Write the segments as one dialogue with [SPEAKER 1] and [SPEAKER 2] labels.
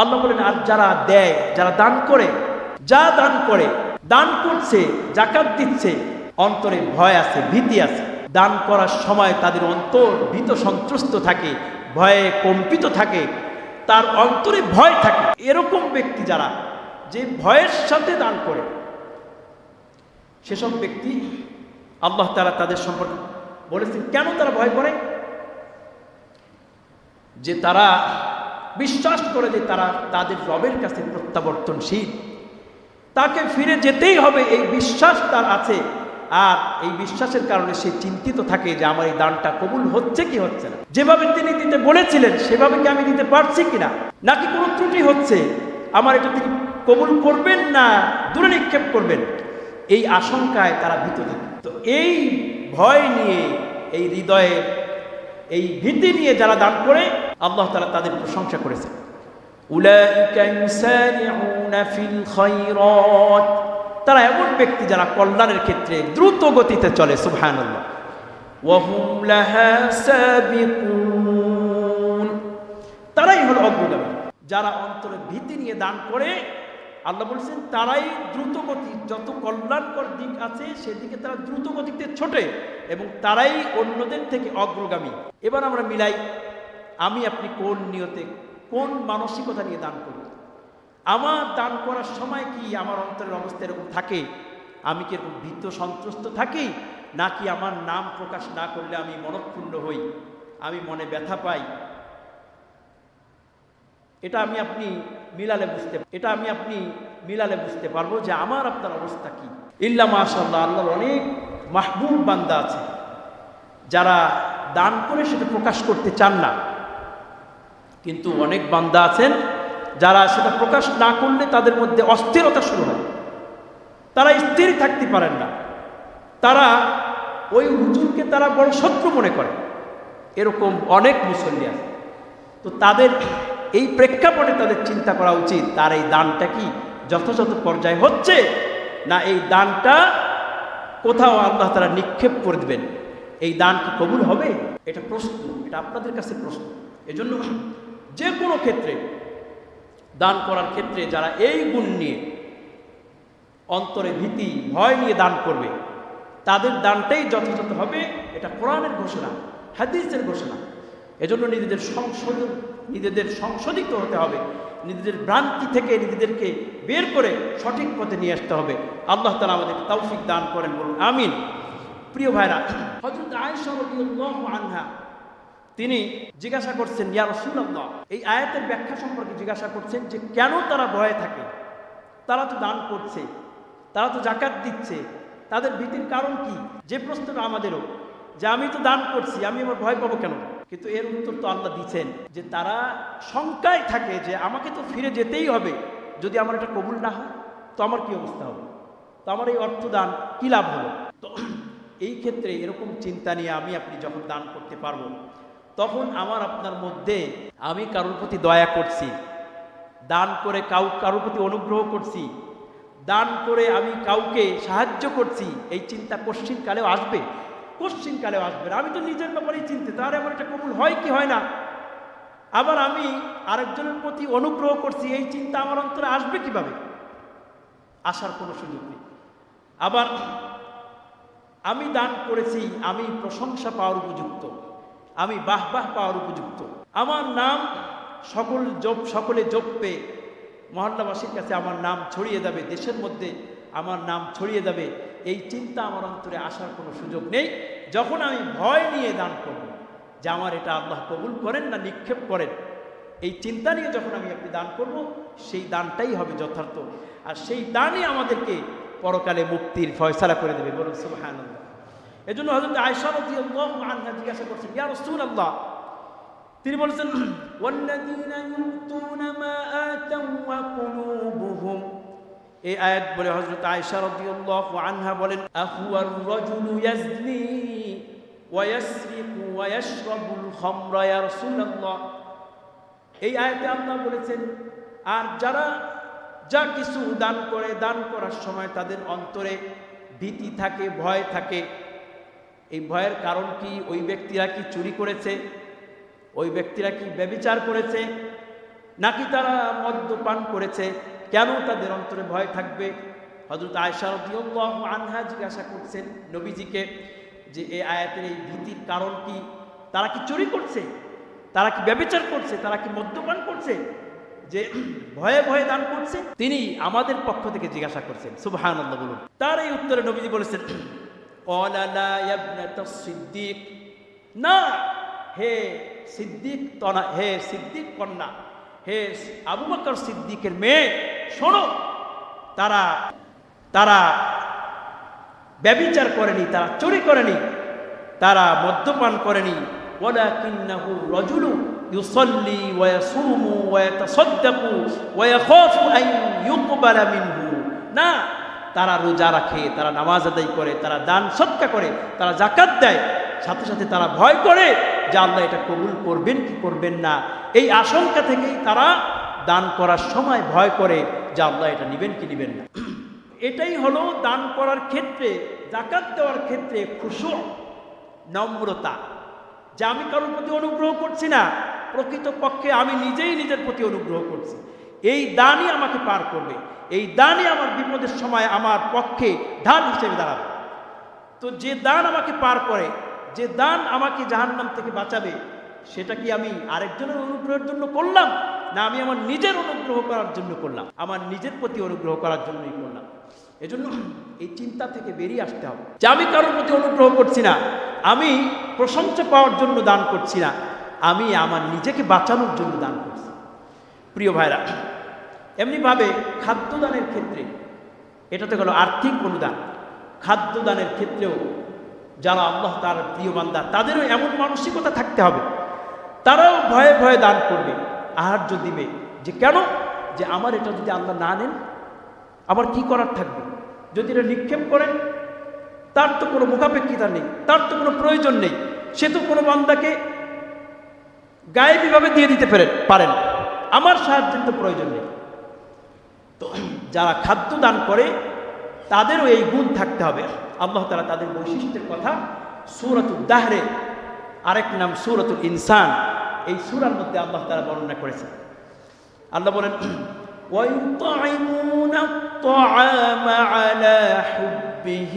[SPEAKER 1] আল্লাহ বলেন, আর যারা দেয়, যারা দান করে, যা দান করে, দান করছে, জাকাত দিচ্ছে, অন্তরে ভয় আছে, ভীতি আছে। দান করার সময় তাদের অন্তর ভীত সন্ত্রস্ত থাকে, ভয়ে কম্পিত থাকে, তার অন্তরে ভয় থাকে। এরকম ব্যক্তি যারা, যে ভয়ের সাথে দান করে, সেসব ব্যক্তি আল্লাহ তারা তাদের সম্পর্কে বলেছেন, কেন তারা ভয় করে? যে তারা বিশ্বাস করে যে তারা তাদের রবের কাছে প্রত্যাবর্তনশীল। তাকে ফিরে যেতেই হবে, এই বিশ্বাস তার আছে। আর এই বিশ্বাসের কারণে সে চিন্তিত থাকে যে আমার এই দানটা কবুল হচ্ছে কি হচ্ছে না। যেভাবে তিনি দিতে বলেছিলেন, সেভাবে কি আমি দিতে পারছি কিনা নাকি কোনো ত্রুটি হচ্ছে? আমার এটা তিনি কবুল করবেন না, দূরে নিক্ষেপ করবেন? এই আশঙ্কায় তারা ভীত থাকে তো এই ভয় নিয়ে, এই হৃদয়ে, এই ভীতি নিয়ে যারা দান করে আল্লাহ তালা তাদের প্রশংসা করেছে উলাইকা ইউসারিউনা ফিল খায়রাত। তারা এমন ব্যক্তি যারা কল্যাণের ক্ষেত্রে দ্রুত গতিতে চলে লাহা তারাই হলো অগ্রগামী। যারা অন্তরে ভীতি নিয়ে দান করে, আল্লাহ বলছেন, তারাই দ্রুত গতি যত কল্যাণকর দিক আছে, সেদিকে তারা দ্রুত গতিতে ছোটে এবং তারাই অন্যদের থেকে অগ্রগামী। এবার আমরা মিলাই আমি আপনি কোন নিয়তে কোন মানসিকতা নিয়ে দান করি? আমার দান করার সময় কি আমার অন্তরের অবস্থা এরকম থাকে? আমি কি এরকম ভীত সন্ত্রস্ত থাকি? নাকি আমার নাম প্রকাশ না করলে আমি মনক্ষুণ্ণ হই? আমি মনে ব্যথা পাই? এটা আমি আপনি মিলালে বুঝতে এটা আমি আপনি মিলালে বুঝতে পারব যে আমার আপনার অবস্থা কি। ইল্লা মাশাল্লাহ আল্লাহর অনেক মাহবুব বান্দা আছে। যারা দান করে সেটা প্রকাশ করতে চান না। কিন্তু অনেক বান্দা আছেন যারা সেটা প্রকাশ না করলে তাদের মধ্যে অস্থিরতা শুরু হয়। তারা স্থির থাকতে পারেন না। তারা ওই হুজুরকে তারা বড় শত্রু মনে করে। এরকম অনেক মুসল্লি আছে। তো তাদের এই প্রেক্ষাপটে তাদের চিন্তা করা উচিত, তার এই দানটা কি যথাযথ পর্যায়ে হচ্ছে না এই দানটা কোথাও আল্লাহ তারা নিক্ষেপ করে দেবেন? এই দান কি কবুল হবে? এটা প্রশ্ন, এটা আপনাদের কাছে প্রশ্ন। এজন্য যে কোনো ক্ষেত্রে, দান করার ক্ষেত্রে যারা এই গুণ নিয়ে অন্তরে ভীতি, ভয় নিয়ে দান করবে, তাদের দানটাই যথাযথ হবে, এটা কোরআনের ঘোষণা, হাদিসের ঘোষণা। এজন্য নিজেদের সংশোধন নিজেদের সংশোধিত হতে হবে, নিজেদের ভ্রান্তি থেকে নিজেদেরকে বের করে সঠিক পথে নিয়ে আসতে হবে। আল্লাহ তালা আমাদের তৌফিক দান করেন বলুন, আমিন। প্রিয় ভাইরা হজরত রাদিয়াল্লাহু আনহা তিনি জিজ্ঞাসা করছেন, ইয়া রাসূলুল্লাহ, এই আয়াতের ব্যাখ্যা সম্পর্কে জিজ্ঞাসা করছেন যে কেন তারা ভয়ে থাকে? তারা তো দান করছে, তারা তো জাকাত দিচ্ছে, তাদের ভীতির কারণ কি? যে প্রশ্নটা আমাদেরও, যে আমি তো দান করছি, আমি আমার ভয় পাবো কেন? কিন্তু এর উত্তর তো আল্লাহ দিচ্ছেন যে তারা শঙ্কায় থাকে যে আমাকে তো ফিরে যেতেই হবে, যদি আমার এটা কবুল না হয়, তো আমার কি অবস্থা হবে? তো আমার এই অর্থদান কী লাভ হলো? তো এই ক্ষেত্রে এরকম চিন্তা নিয়ে আমি আপনি যখন দান করতে পারব তখন আমার আপনার মধ্যে আমি কারোর প্রতি দয়া করছি। দান করে কাউ কারোর প্রতি অনুগ্রহ করছি। দান করে আমি কাউকে সাহায্য করছি। এই চিন্তা কালেও আসবে। কালেও আসবে আমি তো নিজের ব্যাপারেই চিন্তিত। আর আমার এটা কবুল হয় কি হয় না? আবার আমি আরেকজনের প্রতি অনুগ্রহ করছি। এই চিন্তা আমার অন্তরে আসবে কীভাবে? আসার কোনো সুযোগ নেই। আবার আমি দান করেছি, আমি প্রশংসা পাওয়ার উপযুক্ত। আমি বাহ বাহ পাওয়ার উপযুক্ত। আমার নাম সকল জপ সকলে জপবে মহল্লাবাসীর কাছে আমার নাম ছড়িয়ে যাবে, দেশের মধ্যে আমার নাম ছড়িয়ে যাবে। এই চিন্তা আমার অন্তরে আসার কোনো সুযোগ নেই। যখন আমি ভয় নিয়ে দান করব, যে আমার এটা আল্লাহ কবুল করেন না নিক্ষেপ করেন, এই চিন্তা নিয়ে যখন আমি আপনি দান করব, সেই দানটাই হবে যথার্থ। আর সেই দানই আমাদেরকে পরকালে মুক্তির ফয়সালা করে দেবে। বলুন সুবহানাল্লাহ এজন্য হযরত আয়েশা রাদিয়াল্লাহু আনহা জিজ্ঞাসা করছেন, ইয়া রাসূলুল্লাহ। তিনি বলেছেন মা আতাউ ওয়া কুলুবুহুম। এই আয়াত বলে হযরত আয়েশা রাদিয়াল্লাহু আনহা বলেন, আহুয়ার রাজুলু ইয়াজনি ওয়া ইয়াসরিকু ওয়া খামরা, ইয়া রাসূলুল্লাহ। এই আয়াতে আল্লাহ বলেছেন, আর যারা যা কিছু দান করে, দান করার সময় তাদের অন্তরে ভীতি থাকে, ভয় থাকে এই ভয়ের কারণ কি? ওই ব্যক্তিরা কি চুরি করেছে? ওই ব্যক্তিরা কি ব্যবিচার করেছে? নাকি তারা মদ্যপান করেছে? কেন তাদের অন্তরে ভয় থাকবে? হজরত আয়সা রাদিয়াল্লাহু আনহা জিজ্ঞাসা করছেন নবীজিকে যে এই আয়াতের এই ভীতির কারণ কি? তারা কি চুরি করছে? তারা কি ব্যবচার করছে? তারা কি মদ্যপান করছে? যে ভয়ে ভয়ে দান করছে? তিনি আমাদের পক্ষ থেকে জিজ্ঞাসা করছেন। সুবহানাল্লাহ বলুন। তার এই উত্তরে নবীজি বলেছেন "ক্বালা লা ইয়াবনাতা সিদ্দিক না, হে সিদ্দিক তনা, হে সিদ্দিক কন্যা, হে আবু বকর সিদ্দিকের মেয়ে, শোনো, তারা তারা ব্যবিচার করেনি, তারা চুরি করেনি, তারা মদ্যপান করেনি। ওয়ালাকিন্নাহু রাজুলু ইউসাল্লি ওয়া ইয়াসুমু ওয়া ইয়াতাসাদ্দাকু ওয়া ইয়াখাফু আন ইউকবালা মিনহু। না তারা রোজা রাখে, তারা নামাজ আদায় করে, তারা দান সৎকা করে, তারা জাকাত দেয়। সাথে সাথে তারা ভয় করে যে আল্লাহ এটা কবুল করবেন কি করবেন না। এই আশঙ্কা থেকেই তারা দান করার সময় ভয় করে যে আল্লাহ এটা নেবেন কি নেবেন না। এটাই হলো দান করার ক্ষেত্রে জাকাত দেওয়ার ক্ষেত্রে খুশু, নম্রতা। যে আমি কারোর প্রতি অনুগ্রহ করছি না, প্রকৃতপক্ষে আমি নিজেই নিজের প্রতি অনুগ্রহ করছি। এই দানই আমাকে পার করবে। এই দানই আমার বিপদের সময় আমার পক্ষে ঢাল হিসেবে দাঁড়াবে। তো যে দান আমাকে পার করে, যে দান আমাকে জাহান্নাম থেকে বাঁচাবে, সেটা কি আমি আরেকজনের অনুগ্রহের জন্য করলাম? না, আমি আমার নিজের অনুগ্রহ করার জন্য করলাম। আমার নিজের প্রতি অনুগ্রহ করার জন্যই করলাম। এজন্য এই চিন্তা থেকে বেরিয়ে আসতে হবে যে আমি কারোর প্রতি অনুগ্রহ করছি না। আমি প্রশংসা পাওয়ার জন্য দান করছি না। আমি আমার নিজেকে বাঁচানোর জন্য দান করছি। প্রিয় ভাইরা, এমনিভাবে খাদ্যদানের ক্ষেত্রে এটাতে গেল আর্থিক অনুদান। খাদ্যদানের ক্ষেত্রেও যারা আল্লাহ তার প্রিয় বান্দা, তাদেরও এমন মানসিকতা থাকতে হবে। তারাও ভয়ে ভয়ে দান করবে, আহার্য দিবে যে কেন? যে আমার এটা যদি আল্লাহ না নেন, আমার কি করার থাকবে? যদি এটা নিক্ষেপ করেন, তার তো কোনো মুখাপেক্ষিতা নেই, তার তো কোনো প্রয়োজন নেই, সে তো কোনো বান্দাকে গায়েবীভাবে দিয়ে দিতে পারেন পারেন। আমার সাহায্যের তো প্রয়োজন নেই তো যারা খাদ্য দান করে তাদেরও এই গুণ থাকতে হবে আল্লাহ তালা তাদের বৈশিষ্ট্যের কথা সুরতুল দাহরে আরেক নাম সুরতুল ইনসান এই সুরার মধ্যে আল্লাহ তালা বর্ণনা করেছেন আল্লাহ বলেন ويطعمون الطعام على حبه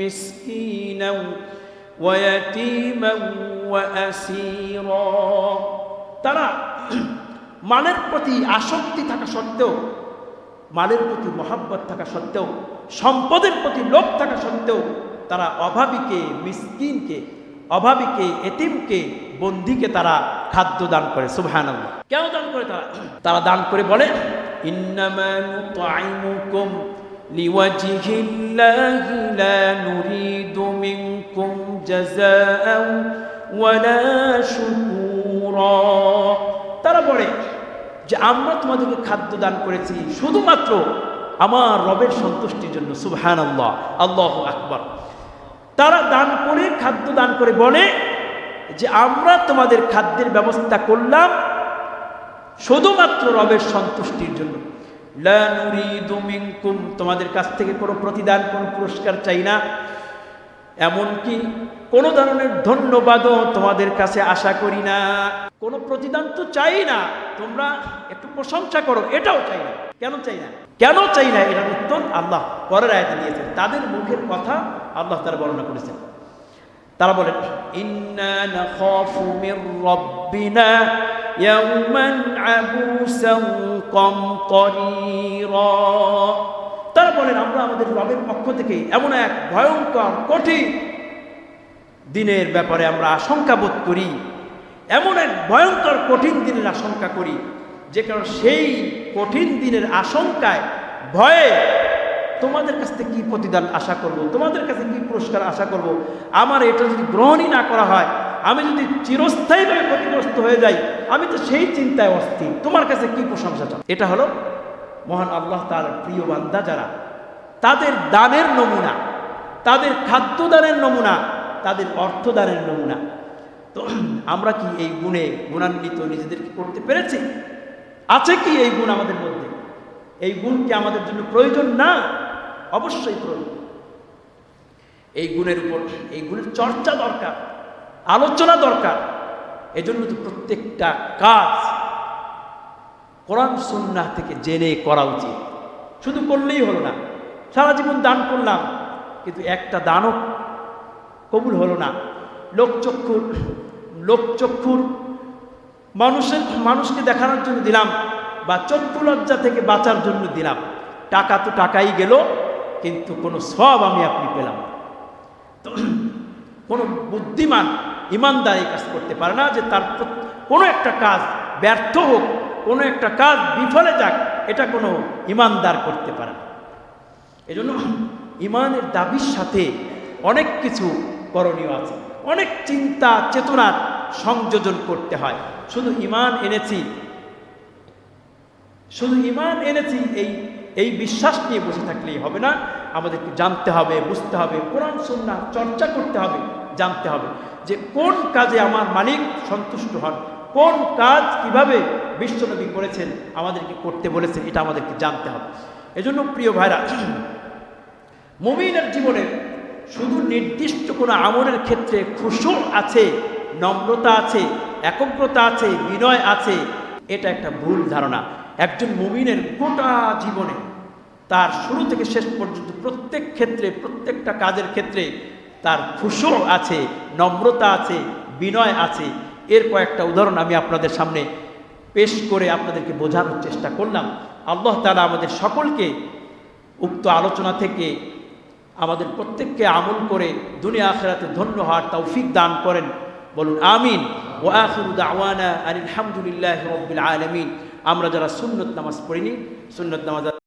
[SPEAKER 1] مسكينا ويتيما وأسيرا তারা মালের প্রতি আসক্তি থাকা সত্ত্বেও, মালের প্রতি মহাব্বত থাকা সত্ত্বেও, সম্পদের প্রতি লোভ থাকা সত্ত্বেও, তারা অভাবীকে, মিসকিনকে, অভাবীকে, এতিমকে, বন্দিকে তারা খাদ্য দান করে সুবহান কেন দান করে তারা? তারা দান করে বলে তারা বলে যে আমরা তোমাদেরকে খাদ্য দান করেছি শুধুমাত্র আমার রবের সন্তুষ্টির জন্য সুবহান আল্লাহ আল্লাহ আকবর। তারা দান করে, খাদ্য দান করে বলে যে আমরা তোমাদের খাদ্যের ব্যবস্থা করলাম শুধুমাত্র রবের সন্তুষ্টির জন্য। তোমাদের কাছ থেকে কোনো প্রতিদান, কোনো পুরস্কার চাই না। এমনকি কোনো ধরনের ধন্যবাদও তোমাদের কাছে আশা করি না। কোনো প্রতিদান তো চাই না। তোমরা একটু প্রশংসা করো, এটাও চাই না। কেন চাই না? কেন চাই না? এটার উত্তর আল্লাহ পরের আয়তে দিয়েছেন। তাদের মুখের কথা আল্লাহ তারা বর্ণনা করেছেন। তারা বলেন, ইন্না বলেন, আমরা আমাদের রবের পক্ষ থেকে এমন এক ভয়ঙ্কর, কঠিন দিনের ব্যাপারে আমরা আশঙ্কা বোধ করি। এমন এক ভয়ঙ্কর, কঠিন দিনের আশঙ্কা করি, যে কারণ সেই কঠিন দিনের আশঙ্কায়, ভয়ে তোমাদের কাছ থেকে কী প্রতিদান আশা করব? তোমাদের কাছে কী পুরস্কার আশা করব? আমার এটা যদি গ্রহণই না করা হয়, আমি যদি চিরস্থায়ীভাবে ক্ষতিগ্রস্ত হয়ে যাই, আমি তো সেই চিন্তায় অস্থির। তোমার কাছে কি প্রশংসা চাও? এটা হলো মহান আল্লাহ তার প্রিয় বান্দা যারা তাদের দানের নমুনা, তাদের খাদ্য দানের নমুনা, তাদের অর্থদানের নমুনা। তো আমরা কি এই গুণে গুণান্বিত নিজেদেরকে করতে পেরেছি? আছে কি এই গুণ আমাদের মধ্যে? এই গুণ কি আমাদের জন্য প্রয়োজন? না, অবশ্যই প্রয়োজন। এই গুণের উপর, এই গুণের চর্চা দরকার, আলোচনা দরকার। এজন্য তো প্রত্যেকটা কাজ কোরআন সুন্নাহ থেকে জেনে করা উচিত। শুধু করলেই হলো না সারা জীবন দান করলাম, কিন্তু একটা দানও কবুল হলো না। লোকচক্ষুর লোকচক্ষুর মানুষের, মানুষকে দেখানোর জন্য দিলাম বা চক্ষু লজ্জা থেকে বাঁচার জন্য দিলাম। টাকা তো টাকাই গেল, কিন্তু কোনো সব আমি আপনি পেলাম। তো কোনো বুদ্ধিমান ইমানদার কাজ করতে পারে না যে তার কোনো একটা কাজ ব্যর্থ হোক, কোনো একটা কাজ বিফলে যাক, এটা কোনো ইমানদার করতে পারে না। এজন্য ইমানের দাবির সাথে অনেক কিছু করণীয় আছে। অনেক চিন্তা চেতনার সংযোজন করতে হয়। শুধু ইমান এনেছি, শুধু ইমান এনেছি এই এই বিশ্বাস নিয়ে বসে থাকলেই হবে না। আমাদেরকে জানতে হবে, বুঝতে হবে, কোরআন সন্না চর্চা করতে হবে, জানতে হবে যে কোন কাজে আমার মালিক সন্তুষ্ট হন, কোন কাজ কীভাবে বিশ্বনবী করেছেন, আমাদেরকে করতে বলেছেন, এটা আমাদেরকে জানতে হবে। এজন্য প্রিয় ভাইরা, মুমিনের জীবনে শুধু নির্দিষ্ট কোনো আমলের ক্ষেত্রে খুশু আছে, নম্রতা আছে, একগ্রতা আছে, বিনয় আছে, এটা একটা ভুল ধারণা। একজন মুমিনের গোটা জীবনে, তার শুরু থেকে শেষ পর্যন্ত প্রত্যেক ক্ষেত্রে, প্রত্যেকটা কাজের ক্ষেত্রে তার খুশু আছে, নম্রতা আছে, বিনয় আছে। এর কয়েকটা উদাহরণ আমি আপনাদের সামনে পেশ করে আপনাদেরকে বোঝানোর চেষ্টা করলাম। আল্লাহ তালা আমাদের সকলকে উক্ত আলোচনা থেকে আমাদের প্রত্যেককে আমল করে দুনিয়া আখেরাতে ধন্য হওয়ার তৌফিক দান করেন। বলুন, আমিন। ও আখিরু দাওয়ানা আলহামদুলিল্লাহ রবিল আলমিন। আমরা যারা সুন্নত নামাজ পড়িনি, সুন্নত নামাজ